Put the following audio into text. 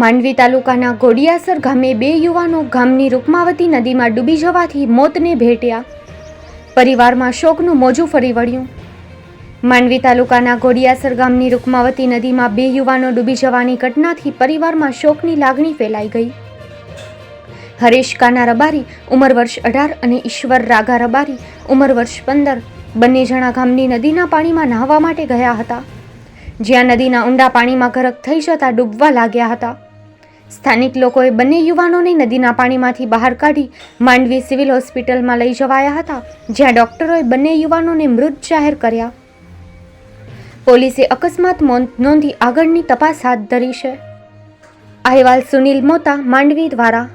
માંડવી તાલુકાના ઘોડિયાસર ગામે બે યુવાનો ગામની રૂકમાવતી નદીમાં ડૂબી જવાથી મોતને ભેટ્યા. પરિવારમાં શોકનું મોજું ફરી વળ્યું. માંડવી તાલુકાના ઘોડિયાસર ગામની રૂકમાવતી નદીમાં બે યુવાનો ડૂબી જવાની ઘટનાથી પરિવારમાં શોકની લાગણી ફેલાઈ ગઈ. હરેશ કાના રબારી, ઉંમર વર્ષ અઢાર અને ઈશ્વર રાગા રબારી, ઉંમર વર્ષ પંદર, બંને જણા ગામની નદીના પાણીમાં નહાવા માટે ગયા હતા. જ્યાં નદીના ઊંડા પાણીમાં ગરક થઈ જતા ડૂબવા લાગ્યા હતા. સ્થાનિક લોકોએ બંને યુવાનોને નદીના પાણીમાંથી બહાર કાઢી માંડવી સિવિલ હોસ્પિટલમાં લઈ જવાયા હતા, જ્યાં ડોક્ટરોએ બંને યુવાનોને મૃત જાહેર કર્યા. પોલીસે અકસ્માત નોંધી આગળની તપાસ હાથ ધરી છે. અહેવાલ સુનિલ મોતા, માંડવી દ્વારા.